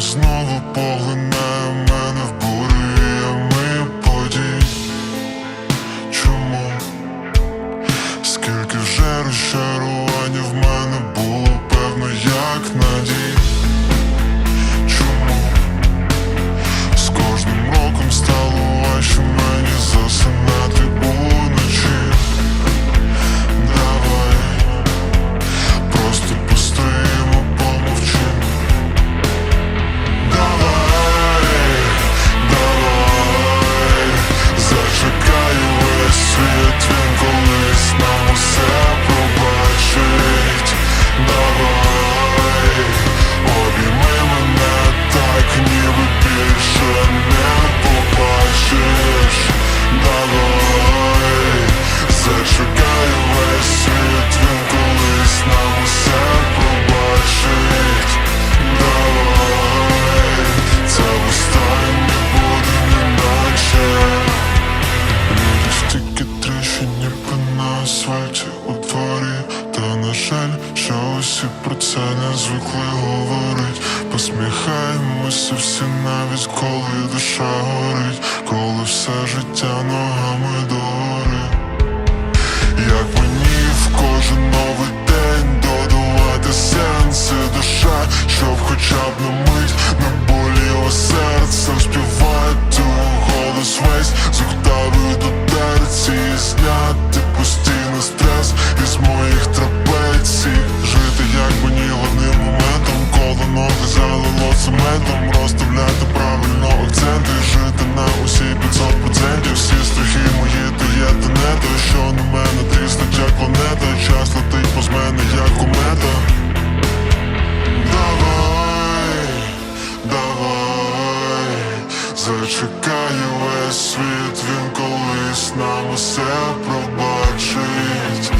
знову поглинемо чогось і про це не звикли говорить. Посміхаємося всі навіть коли душа горить, коли все життя ногами догори. Як зачекає весь світ, він колись нам усе пробачить.